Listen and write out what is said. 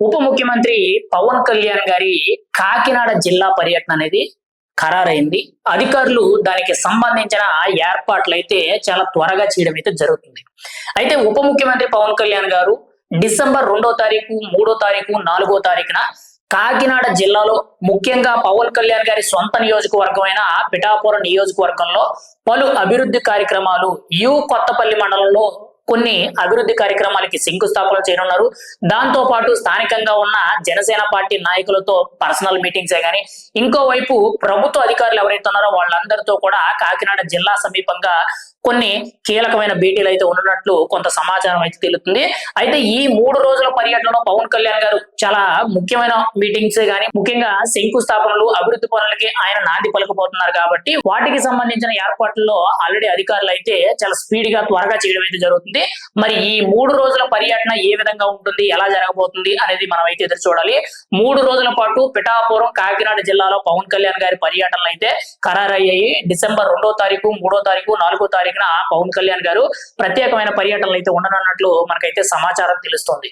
ఉప ముఖ్యమంత్రి పవన్ కళ్యాణ్ గారి కాకినాడ జిల్లా పర్యటన అనేది ఖరారైంది. అధికారులు దానికి సంబంధించిన ఏర్పాట్లు అయితే చాలా త్వరగా చేయడం అయితే జరుగుతుంది. అయితే ఉప ముఖ్యమంత్రి పవన్ కళ్యాణ్ గారు డిసెంబర్ రెండో తారీఖు మూడో తారీఖు నాలుగో తారీఖున కాకినాడ జిల్లాలో ముఖ్యంగా పవన్ కళ్యాణ్ గారి సొంత నియోజకవర్గమైన పిఠాపురం నియోజకవర్గంలో పలు అభివృద్ధి కార్యక్రమాలు యు కొత్తపల్లి మండలంలో కొన్ని అభివృద్ధి కార్యక్రమాలకి శంకుస్థాపన చేయనున్నారు. దాంతో పాటు స్థానికంగా ఉన్న జనసేన పార్టీ నాయకులతో పర్సనల్ మీటింగ్సే గానీ ఇంకోవైపు ప్రభుత్వ అధికారులు ఎవరైతే ఉన్నారో వాళ్ళందరితో కూడా కాకినాడ జిల్లా సమీపంగా కొన్ని కీలకమైన భేటీలు అయితే ఉన్నట్లు కొంత సమాచారం అయితే తెలుస్తుంది. అయితే ఈ మూడు రోజుల పర్యటనలో పవన్ కళ్యాణ్ గారు చాలా ముఖ్యమైన మీటింగ్స్ గానీ ముఖ్యంగా శంకుస్థాపనలు అభివృద్ధి పనులకి ఆయన నాంది పలకపోతున్నారు కాబట్టి వాటికి సంబంధించిన ఏర్పాట్లలో ఆల్రెడీ అధికారులు అయితే చాలా స్పీడ్గా త్వరగా చేయడం అయితే జరుగుతుంది. మరి ఈ మూడు రోజుల పర్యటన ఏ విధంగా ఉంటుంది ఎలా జరగబోతుంది అనేది మనం అయితే ఎదురు చూడాలి. మూడు రోజుల పాటు పిఠాపురం కాకినాడ జిల్లాలో పవన్ కళ్యాణ్ గారి పర్యటనలు అయితే ఖరారయ్యాయి. డిసెంబర్ రెండో తారీఖు మూడో తారీఖు నాలుగో తారీఖు తారీఖున పవన్ కళ్యాణ్ గారు ప్రత్యేకమైన పర్యటనలు అయితే ఉండనున్నట్లు మనకైతే సమాచారం తెలుస్తోంది.